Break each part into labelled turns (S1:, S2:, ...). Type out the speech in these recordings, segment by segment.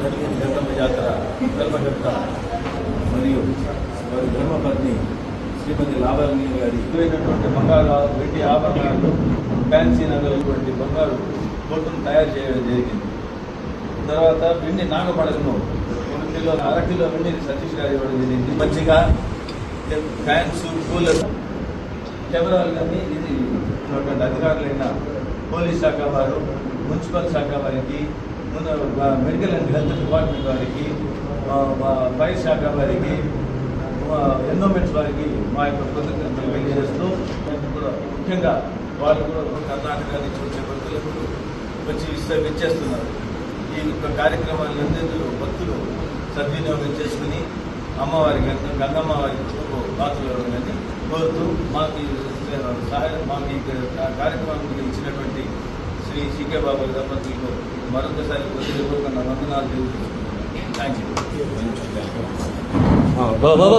S1: జరిగిన గంగమ్మ జాతర ధర్మకర్త మరియు వారి ధర్మపత్ని శ్రీమతి లాభరణి గారి ఎక్కువైనటువంటి బంగారు వెండి ఆభరణాలు ఫ్యాన్సీ నగలటువంటి బంగారు బొట్టును తయారు చేయడం జరిగింది తర్వాత వెండి నాగపడకను ఒక కిలో అర కిలో వెండిని సతీష్ గారు ఇవ్వడం జరిగింది మంచిగా ఫ్యాన్స్ కూలర్ కెమెరాలు కానీ ఇది అధికారులైన పోలీస్ శాఖ వారు మున్సిపల్ శాఖ వారికి మెడికల్ అండ్ హెల్త్ డిపార్ట్మెంట్ వారికి ఫైర్ శాఖ వారికి ఎన్నోమెంట్స్ వారికి మా యొక్క కృతజ్ఞతలు తెలియజేస్తూ కూడా ముఖ్యంగా వాళ్ళు కూడా కర్ణాటక నుంచి వచ్చే భక్తులకు వచ్చి ఇస్తే ఈ యొక్క కార్యక్రమాలందరూ భక్తులు సద్వినియోగం చేసుకుని అమ్మవారి గంగమ్మ వారి పాత్రలు కానీ కోరుతూ మాకు సహాయం మాకు ఈ కార్యక్రమానికి ఇచ్చినటువంటి శ్రీ సీకే బాబు దంపతులకు మరొకసారి హృదయపూర్వక వందనాలు తెలియజేస్తున్నాను థ్యాంక్ యూ
S2: బాబా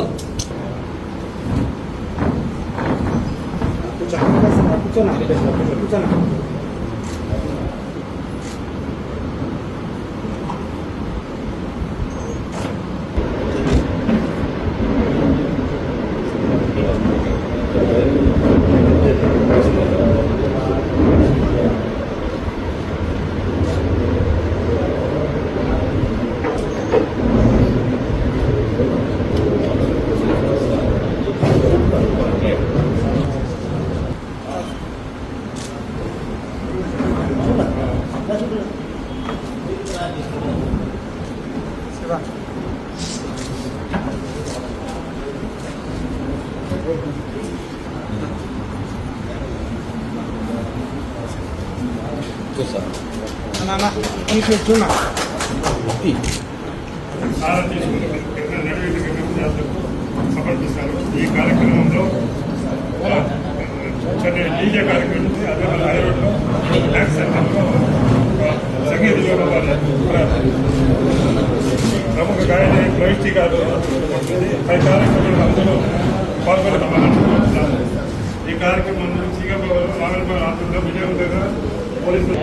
S3: సారా ఈ కార్యక్రమంలో చర్య కార్యక్రమం అదే ప్రముఖ గాయని ప్రవిష్టి గారు పై కార్యక్రమంలో అందరూ పాల్గొనమని ఈ కార్యక్రమం శ్రీకాకుళం స్వామి ఆధ్వర్యంలో విజయవంతంగా పోలీసులు